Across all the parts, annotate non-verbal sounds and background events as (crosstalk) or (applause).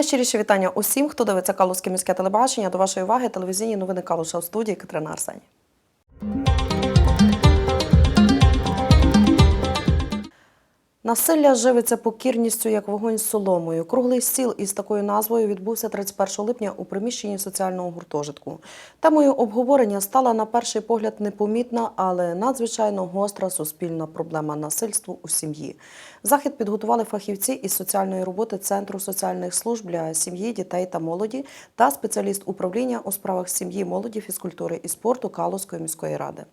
Найщиріше вітання усім, хто дивиться Калузьке міське телебачення. До вашої уваги телевізійні новини Калуша у студії Катерина Арсені. Насилля живиться покірністю як вогонь з соломою. Круглий стіл із такою назвою відбувся 31 липня у приміщенні соціального гуртожитку. Темою обговорення стала на перший погляд непомітна, але надзвичайно гостра суспільна проблема насильству у сім'ї. Захід підготували фахівці із соціальної роботи Центру соціальних служб для сім'ї, дітей та молоді та спеціаліст управління у справах сім'ї, молоді, фізкультури і спорту Калузької міської ради.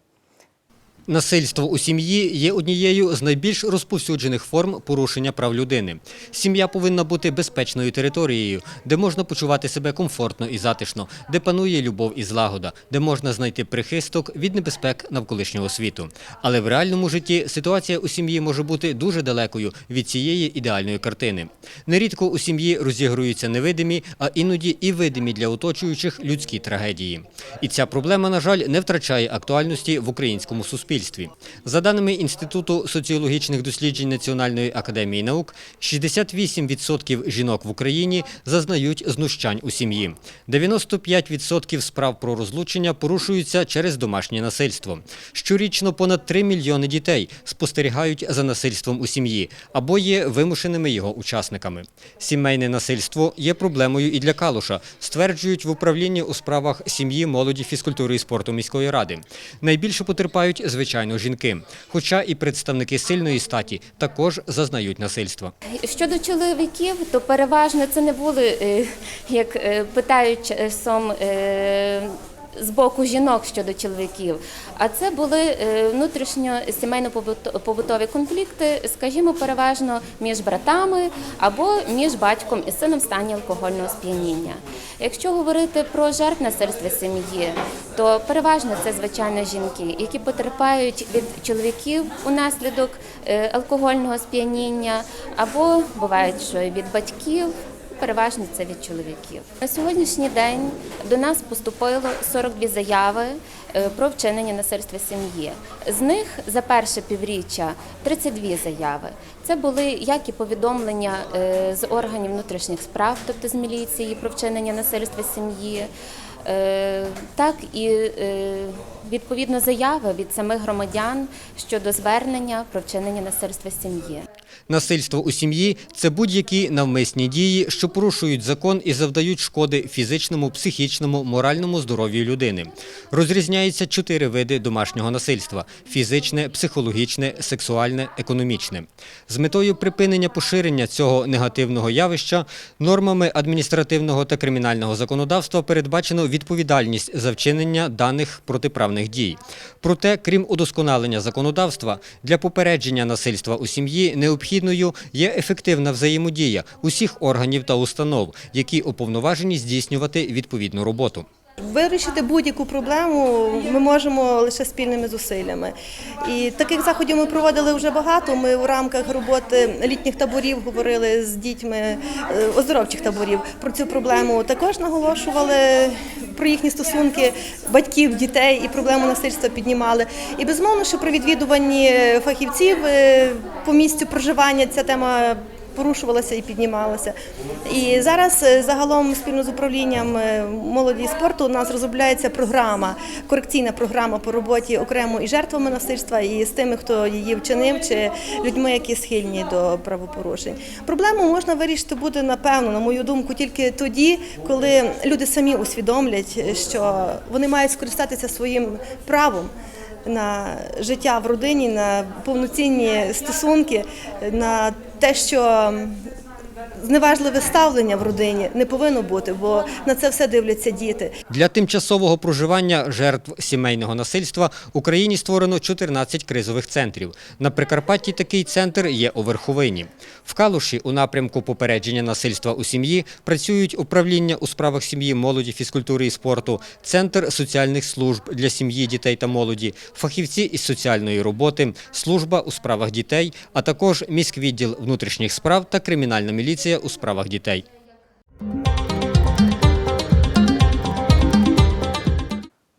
Насильство у сім'ї є однією з найбільш розповсюджених форм порушення прав людини. Сім'я повинна бути безпечною територією, де можна почувати себе комфортно і затишно, де панує любов і злагода, де можна знайти прихисток від небезпек навколишнього світу. Але в реальному житті ситуація у сім'ї може бути дуже далекою від цієї ідеальної картини. Нерідко у сім'ї розігруються невидимі, а іноді і видимі для оточуючих людські трагедії. І ця проблема, на жаль, не втрачає актуальності в українському суспільстві. За даними Інституту соціологічних досліджень Національної академії наук, 68% жінок в Україні зазнають знущань у сім'ї. 95% справ про розлучення порушуються через домашнє насильство. Щорічно понад 3 мільйони дітей спостерігають за насильством у сім'ї або є вимушеними його учасниками. Сімейне насильство є проблемою і для Калуша, стверджують в управлінні у справах сім'ї, молоді, фізкультури і спорту міської ради. Найбільше потерпають, звичайно, жінки. Хоча і представники сильної статі також зазнають насильства. Щодо чоловіків, то переважно це не були, е, як е, питають е, з боку жінок щодо чоловіків, а це були е, внутрішньо сімейно-побутові конфлікти, скажімо, переважно між братами або між батьком і сином в стані алкогольного сп'яніння. Якщо говорити про жертв насильства сім'ї, то переважно це звичайно жінки, які потерпають від чоловіків унаслідок е, алкогольного сп'яніння, або бувають, що і від батьків. Переважно це від чоловіків. На сьогоднішній день до нас поступило 42 заяви е, про вчинення насильства сім'ї. З них за перше півріччя 32 заяви. Це були як і повідомлення е, з органів внутрішніх справ, тобто з міліції про вчинення насильства сім'ї, так і е, відповідно заяви від самих громадян щодо звернення про вчинення насильства сім'ї. Насильство у сім'ї це будь-які навмисні дії, що порушують закон і завдають шкоди фізичному, психічному, моральному здоров'ю людини. Розрізняється чотири види домашнього насильства: фізичне, психологічне, сексуальне, економічне. З метою припинення поширення цього негативного явища нормами адміністративного та кримінального законодавства передбачено відповідальність за вчинення даних протиправних дій. Проте, крім удосконалення законодавства, для попередження насильства у сім'ї необхідною є ефективна взаємодія усіх органів та установ, які уповноважені здійснювати відповідну роботу. Вирішити будь-яку проблему ми можемо лише спільними зусиллями. І таких заходів ми проводили вже багато. Ми в рамках роботи літніх таборів говорили з дітьми е, оздоровчих таборів про цю проблему. Також наголошували про їхні стосунки батьків, дітей і проблему насильства піднімали. І безумовно, що при відвідуванні фахівців е, по місцю проживання ця тема порушувалася і піднімалася. І зараз е, загалом спільно з управлінням е, молоді і спорту у нас розробляється програма, корекційна програма по роботі окремо і жертвами насильства, і з тими, хто її вчинив, чи людьми, які схильні до правопорушень. Проблему можна вирішити буде напевно, на мою думку, тільки тоді, коли люди самі усвідомлять, що вони мають скористатися своїм правом на життя в родині, на повноцінні стосунки, на те, що зневажливе ставлення в родині не повинно бути, бо на це все дивляться діти. Для тимчасового проживання жертв сімейного насильства Україні створено 14 кризових центрів. На Прикарпатті такий центр є у Верховині. В Калуші у напрямку попередження насильства у сім'ї працюють управління у справах сім'ї, молоді, фізкультури і спорту, центр соціальних служб для сім'ї, дітей та молоді, фахівці із соціальної роботи, служба у справах дітей, а також міськвідділ внутрішніх справ та кримінальна міліція у справах дітей.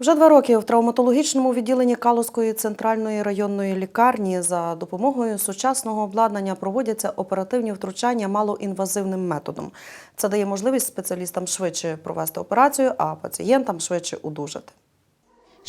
Вже два роки в травматологічному відділенні Калузької центральної районної лікарні за допомогою сучасного обладнання проводяться оперативні втручання малоінвазивним методом. Це дає можливість спеціалістам швидше провести операцію, а пацієнтам швидше одужати.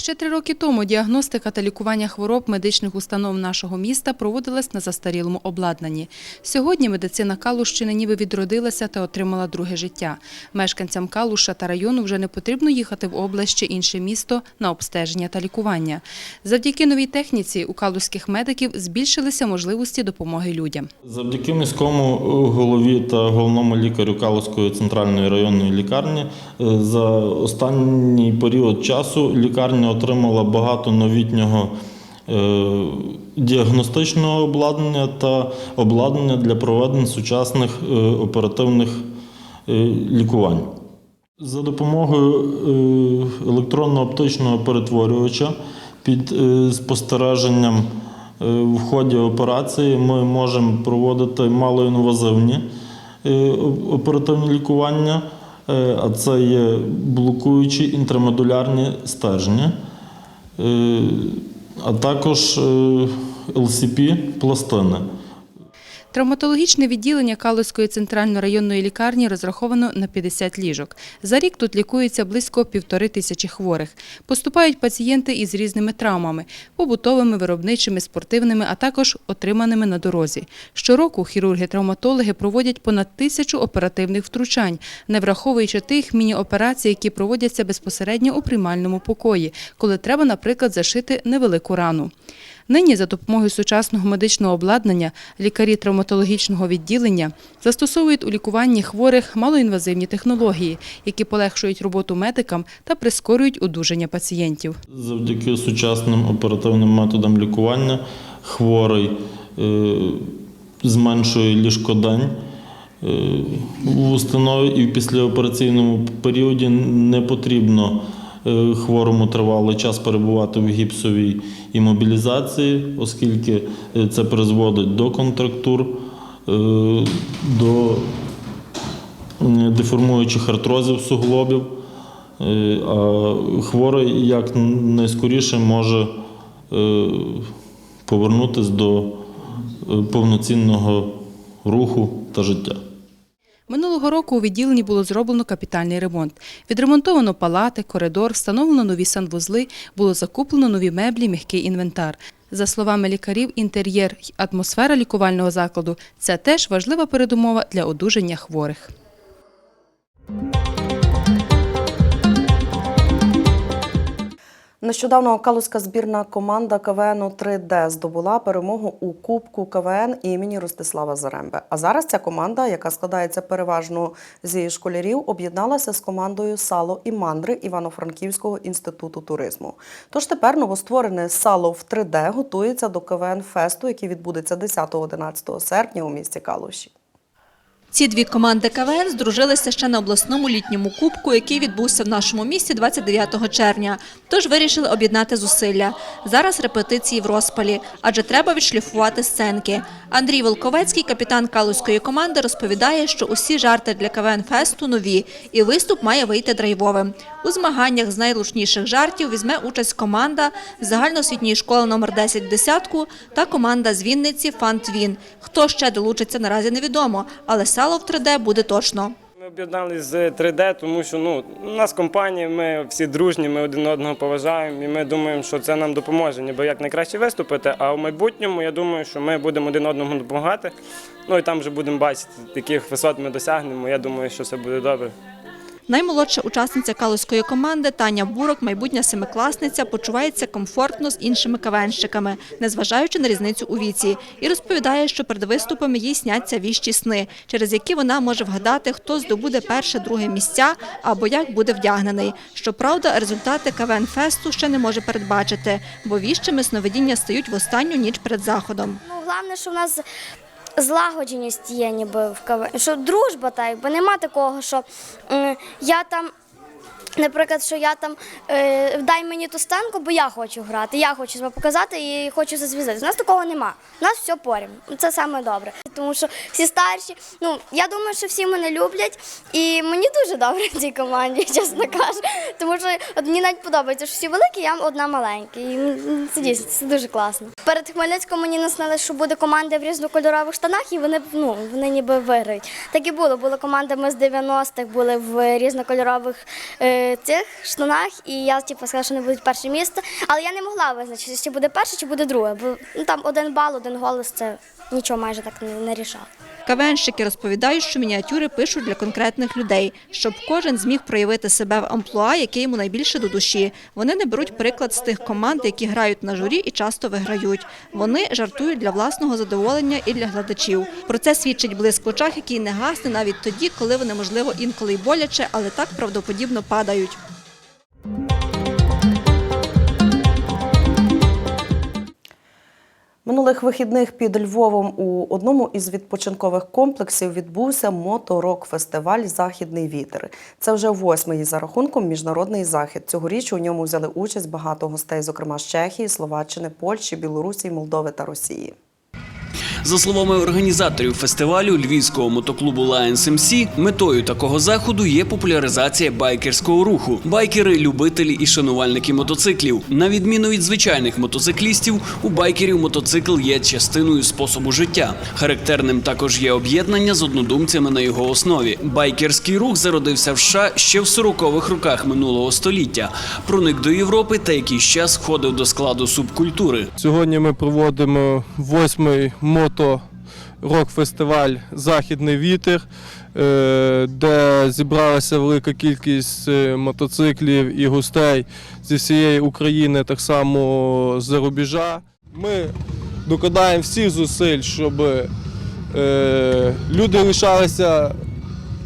Ще три роки тому діагностика та лікування хвороб медичних установ нашого міста проводилась на застарілому обладнанні. Сьогодні медицина Калущини ніби відродилася та отримала друге життя. Мешканцям Калуша та району вже не потрібно їхати в область чи інше місто на обстеження та лікування. Завдяки новій техніці у калузьких медиків збільшилися можливості допомоги людям. Завдяки міському голові та головному лікарю Калузької центральної районної лікарні е, за останній період часу лікарня отримала багато новітнього е, діагностичного обладнання та обладнання для проведення сучасних е, оперативних е, лікувань. За допомогою електронно-оптичного перетворювача під спостереженням в ході операції ми можемо проводити малоінвазивні оперативні лікування, а це є блокуючі інтрамодулярні стержні, е, а також е, LCP-пластини. Травматологічне відділення Калузької центральної районної лікарні розраховано на 50 ліжок. За рік тут лікується близько півтори тисячі хворих. Поступають пацієнти із різними травмами – побутовими, виробничими, спортивними, а також отриманими на дорозі. Щороку хірурги-травматологи проводять понад тисячу оперативних втручань, не враховуючи тих міні-операцій, які проводяться безпосередньо у приймальному покої, коли треба, наприклад, зашити невелику рану. Нині за допомогою сучасного медичного обладнання лікарі травматологічного відділення застосовують у лікуванні хворих малоінвазивні технології, які полегшують роботу медикам та прискорюють одужання пацієнтів. Завдяки сучасним оперативним методам лікування хворий е, зменшує ліжкодень е, в установі і в післяопераційному періоді не потрібно хворому тривалий час перебувати в гіпсовій імобілізації, оскільки е, це призводить до контрактур, е, до е, деформуючих артрозів суглобів. Е, А хворий як найскоріше може е, повернутися до е, повноцінного руху та життя. Минулого року у відділенні було зроблено капітальний ремонт. Відремонтовано палати, коридор, встановлено нові санвузли, було закуплено нові меблі, м'який інвентар. За словами лікарів, інтер'єр й атмосфера лікувального закладу – це теж важлива передумова для одужання хворих. Нещодавно калузька збірна команда КВН 3D здобула перемогу у Кубку КВН імені Ростислава Заремби. А зараз ця команда, яка складається переважно зі школярів, об'єдналася з командою Сало і мандри Івано-Франківського інституту туризму. Тож тепер новостворене сало в 3D готується до КВН фесту, який відбудеться 10-11 серпня у місті Калуші. Ці дві команди КВН здружилися ще на обласному літньому кубку, який відбувся в нашому місті 29 червня. Тож вирішили об'єднати зусилля. Зараз репетиції в розпалі, адже треба відшліфувати сценки. Андрій Волковецький, капітан калузької команди, розповідає, що усі жарти для КВН фесту нові, і виступ має вийти драйвовим. У змаганнях з найлучніших жартів візьме участь команда загальноосвітньої школи номер 10 в десятку та команда з Вінниці Фантвін. Хто ще долучиться наразі невідомо, але сало в 3D буде точно. Ми об'єдналися з 3D, тому що ну, у нас компанія, ми всі дружні, ми один одного поважаємо, і ми думаємо, що це нам допоможе, ніби як найкраще виступити. А в майбутньому я думаю, що ми будемо один одному допомагати. Ну і там вже будемо бачити, яких висот ми досягнемо. Я думаю, що все буде добре. Наймолодша учасниця калузької команди Таня Бурок, майбутня семикласниця, почувається комфортно з іншими кавенщиками, незважаючи на різницю у віці, і розповідає, що перед виступами їй сняться віщі сни, через які вона може вгадати, хто здобуде перше-друге місця або як буде вдягнений. Щоправда, результати КВН фесту ще не може передбачити, бо віщими сновидіння стають в останню ніч перед заходом. Ну, головне, що в нас злагодженість є, ніби в КВН, що дружба, та бо нема такого, що я там Наприклад, що я там е, дай мені ту станку, бо я хочу грати, я хочу себе показати і хочу зазвіздати. У нас такого нема. У нас все поряд. Це саме добре. Тому що всі старші, ну я думаю, що всі мене люблять, і мені дуже добре в цій команді, (laughs) чесно кажу. Тому що мені навіть подобається, що всі великі, я одна маленька. І це дійсно це дуже класно. Перед Хмельницьком мені наснили, що буде команда в різнокольорових штанах, і вони ну вони ніби виграють. Так і було. Були команди, ми з 90-х були в різнокольорових е, цих штанах, і я типу, сказала, що не будуть перше місце. Але я не могла визначити, чи буде перше, чи буде друге. Бо ну, там один бал, один голос це нічого майже так не, не рішав. КВНщики розповідають, що мініатюри пишуть для конкретних людей, щоб кожен зміг проявити себе в амплуа, яке йому найбільше до душі. Вони не беруть приклад з тих команд, які грають на журі і часто виграють. Вони жартують для власного задоволення і для глядачів. Про це свідчить блиск в очах, який не гасне навіть тоді, коли вони, можливо, інколи й боляче, але так правдоподібно падають. Минулих вихідних під Львовом у одному із відпочинкових комплексів відбувся моторок-фестиваль Західний вітер. Це вже восьмий за рахунком міжнародний захід. Цьогоріч у ньому взяли участь багато гостей, зокрема з Чехії, Словаччини, Польщі, Білорусі, Молдови та Росії. За словами організаторів фестивалю львівського мотоклубу Lions MC, метою такого заходу є популяризація байкерського руху. Байкери, любителі і шанувальники мотоциклів. На відміну від звичайних мотоциклістів, у байкерів мотоцикл є частиною способу життя. Характерним також є об'єднання з однодумцями на його основі. Байкерський рух зародився в США ще в 40-х роках минулого століття. Проник до Європи та якийсь час входив до складу субкультури. Сьогодні ми проводимо восьмий мото-рок-фестиваль Західний вітер, е, де зібралася велика кількість е, мотоциклів і гостей зі всієї України, так само з-за рубежа. Ми докладаємо всіх зусиль, щоб е, люди лишалися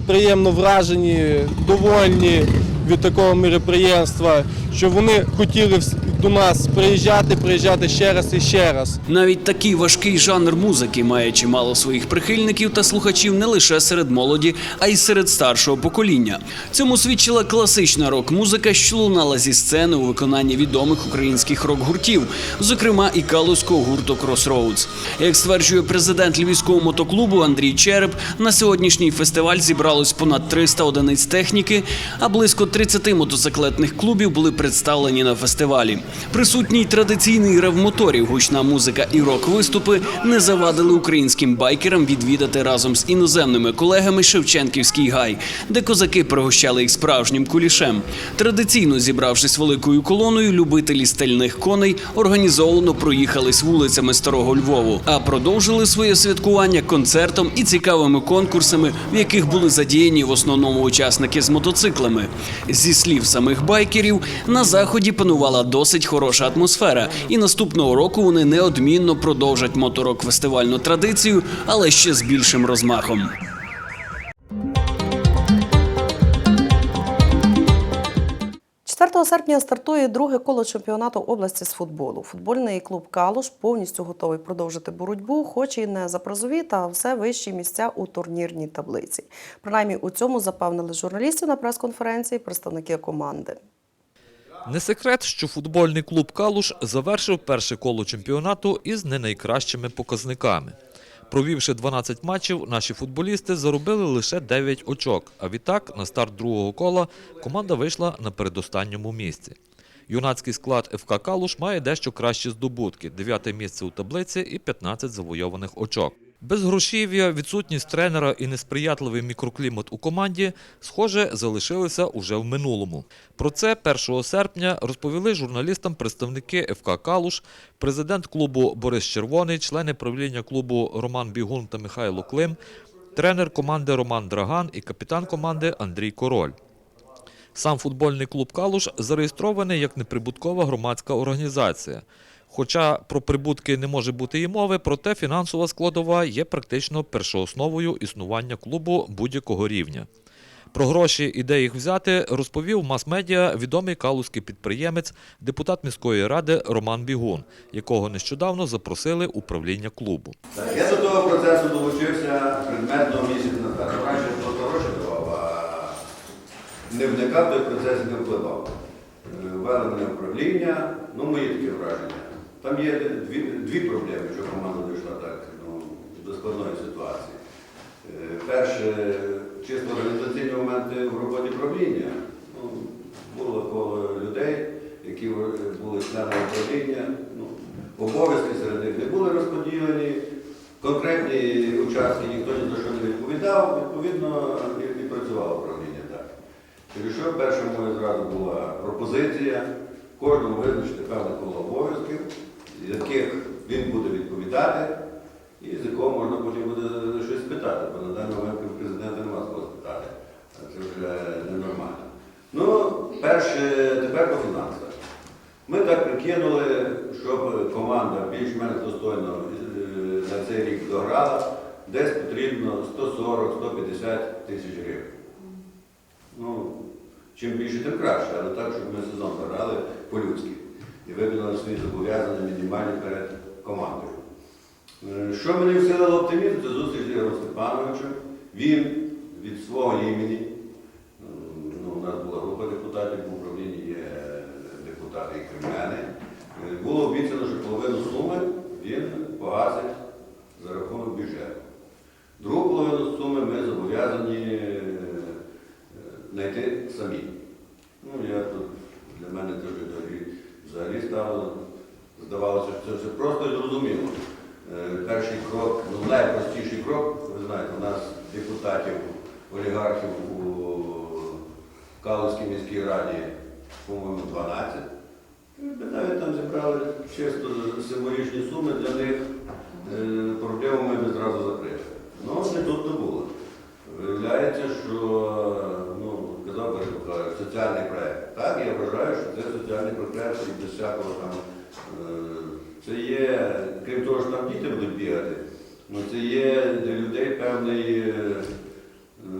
приємно вражені, довольні від такого міроприємства, що вони хотіли до нас приїжджати, приїжджати ще раз і ще раз. Навіть такий важкий жанр музики має чимало своїх прихильників та слухачів не лише серед молоді, а й серед старшого покоління. Цьому свідчила класична рок-музика, що лунала зі сцени у виконанні відомих українських рок-гуртів, зокрема і калузького гурту Crossroads. Як стверджує президент львівського мотоклубу Андрій Череп, на сьогоднішній фестиваль зібралось понад 300 одиниць техніки, а близько 30 мотоциклетних клубів були представлені на фестивалі. Присутній традиційний рев моторів, гучна музика і рок-виступи не завадили українським байкерам відвідати разом з іноземними колегами Шевченківський гай, де козаки пригощали їх справжнім кулішем. Традиційно зібравшись великою колоною, любителі стальних коней організовано проїхались вулицями старого Львову, а продовжили своє святкування концертом і цікавими конкурсами, в яких були задіяні в основному учасники з мотоциклами. Зі слів самих байкерів, на заході панувала досить хороша атмосфера, і наступного року вони неодмінно продовжать моторок фестивальну традицію, але ще з більшим розмахом. 4 серпня стартує друге коло чемпіонату області з футболу. Футбольний клуб Калуш повністю готовий продовжити боротьбу, хоч і не за призові, та все вищі місця у турнірній таблиці. Принаймні у цьому запевнили журналістів на прес-конференції представники команди. Не секрет, що футбольний клуб Калуш завершив перше коло чемпіонату із не найкращими показниками. Провівши 12 матчів, наші футболісти заробили лише 9 очок. А відтак, на старт другого кола команда вийшла на передостанньому місці. Юнацький склад ФК Калуш має дещо кращі здобутки: 9 місце у таблиці і 15 завойованих очок. Безгрошів'я, відсутність тренера і несприятливий мікроклімат у команді, схоже, залишилися уже в минулому. Про це 1 серпня розповіли журналістам представники ФК Калуш, президент клубу Борис Червоний, члени правління клубу Роман Бігун та Михайло Клим, тренер команди Роман Драган і капітан команди Андрій Король. Сам футбольний клуб Калуш зареєстрований як неприбуткова громадська організація. Хоча про прибутки не може бути і мови, проте фінансова складова є практично першоосновою існування клубу будь-якого рівня. Про гроші і де їх взяти розповів мас-медіа відомий калузький підприємець, депутат міської ради Роман Бігун, якого нещодавно запросили управління клубу. Так, я до того процесу долучився предметно місяць назад. Раніше просто давав, а не вникав, той процес не впливав. Е, Ввели управління, ну мої такі враження. Там є дві, дві проблеми, що команда дійшла так ну, до складної ситуації. Е, Перше, чисто організаційні моменти в роботі правління. Ну, було коло людей, які були членами управління. Ну, обов'язки серед них не були розподілені. Конкретні участки ніхто ні за що не відповідав, відповідно, і, і працювало управління так. Через що перша моя зразу була пропозиція кожному визначити певне коло обов'язків, яких він буде відповідати, і з якого можна потім буде щось спитати, бо на даний момент президента немає з кого спитати. Це вже ненормально. Ну, перше, тепер по фінансах. Ми так прикинули, щоб команда більш-менш достойно е, на цей рік дограла, десь потрібно 140-150 тисяч гривень. Ну, чим більше, тим краще, але так, щоб ми сезон дограли по-людськи і виконали свої зобов'язання мінімальні перед командою. Що мене вселило оптимізм, це зустріч з Ігорем Степановичем. Він від свого імені, ну, у нас була група депутатів в управлінні, є депутати і мене. Було обіцяно, що половину суми він погасить за рахунок бюджету. Другу половину суми ми зобов'язані е, знайти самі. Ну, я тут для мене теж взагалі, взагалі стало, здавалося, що це все просто і зрозуміло. Е, Перший крок, ну найпростіший крок, ви знаєте, у нас депутатів, олігархів у Калузькій міській раді, по-моєму, 12. Ми навіть там зібрали чисто символічні суми для них, е, проблему ми б зразу закрили. Ну, не тут не було. Виявляється, що, ну, казав Борис Миколаївич, соціальний проєкт. Так, я вважаю, що це соціальний проєкт і без всякого там. е, Це є, крім того, що там діти будуть бігати, ну, це є для людей певний е, е,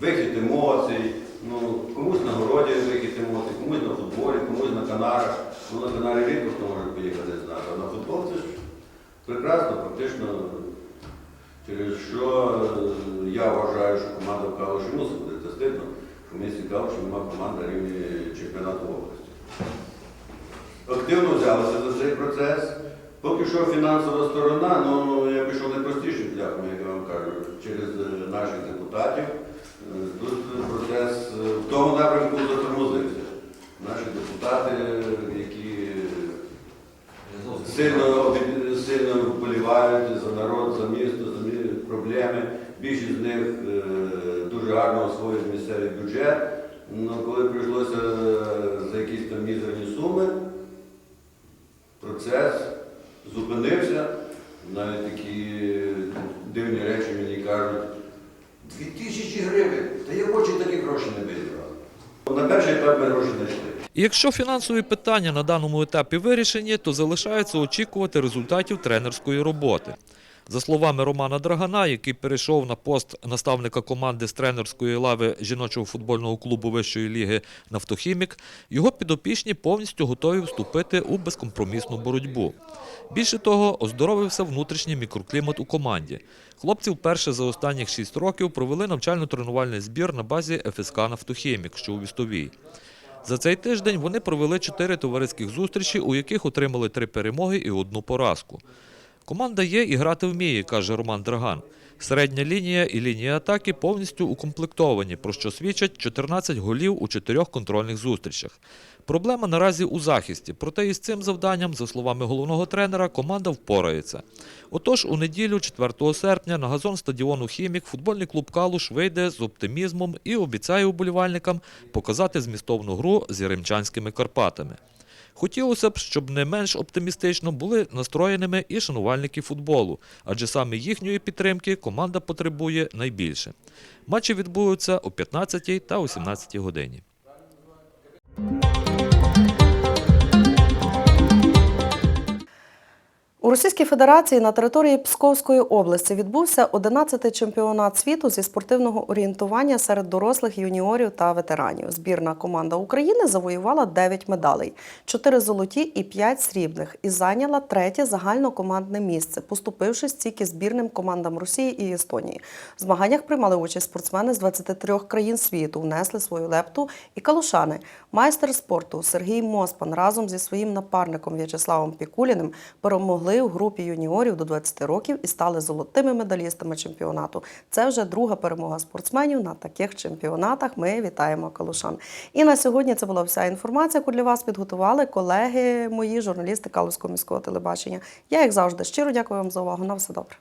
вихід емоцій. Ну, комусь на городі вихід емоцій, комусь на футболі, комусь на канарах. Ну, на канарі рідко хто може поїхати з нас, а на футбол це ж прекрасно, практично. Через що е, я вважаю, що команда в мусить бути це стидно, що в місті Калуші немає команди рівні чемпіонату області. Активно взялися за цей процес. Поки що фінансова сторона, ну я пішов найпростішим шляхом, як я вам кажу, через е, наших депутатів. Е, Тут процес е, в тому напрямку затормозився. Наші депутати, які сильно, сильно вболівають за народ, за місто, за проблеми. Більшість з них гарно освоюють місцевий бюджет. Ну, коли прийшлося е, за якісь там мізерні суми, процес зупинився. Навіть такі дивні речі мені кажуть, дві тисячі гривень, та я очі такі гроші не вибрав. На перший етап ми гроші знайшли. І якщо фінансові питання на даному етапі вирішені, то залишається очікувати результатів тренерської роботи. За словами Романа Драгана, який перейшов на пост наставника команди з тренерської лави жіночого футбольного клубу вищої ліги Нафтохімік, його підопічні повністю готові вступити у безкомпромісну боротьбу. Більше того, оздоровився внутрішній мікроклімат у команді. Хлопці вперше за останніх шість років провели навчально-тренувальний збір на базі ФСК «Нафтохімік», що у Вістовій. За цей тиждень вони провели чотири товариських зустрічі, у яких отримали три перемоги і одну поразку. Команда є і грати вміє, каже Роман Драган. Середня лінія і лінія атаки повністю укомплектовані, про що свідчать 14 голів у чотирьох контрольних зустрічах. Проблема наразі у захисті, проте із цим завданням, за словами головного тренера, команда впорається. Отож, у неділю, 4 серпня, на газон стадіону Хімік футбольний клуб Калуш вийде з оптимізмом і обіцяє уболівальникам показати змістовну гру з Яремчанськими Карпатами. Хотілося б, щоб не менш оптимістично були настроєними і шанувальники футболу, адже саме їхньої підтримки команда потребує найбільше. Матчі відбудуться о 15 та о 17 годині. Російській Федерації на території Псковської області відбувся 11-й чемпіонат світу зі спортивного орієнтування серед дорослих юніорів та ветеранів. Збірна команда України завоювала 9 медалей: 4 золоті і 5 срібних, і зайняла третє загальнокомандне місце, поступившись тільки збірним командам Росії і Естонії. В змаганнях приймали участь спортсмени з 23 країн світу, внесли свою лепту і калушани. Майстер спорту Сергій Моспан разом зі своїм напарником В'ячеславом Пікуліним перемогли у групі юніорів до 20 років і стали золотими медалістами чемпіонату. Це вже друга перемога спортсменів на таких чемпіонатах. Ми вітаємо калушан. І на сьогодні це була вся інформація, яку для вас підготували колеги мої, журналісти Калузького міського телебачення. Я, як завжди, щиро дякую вам за увагу. На все добре.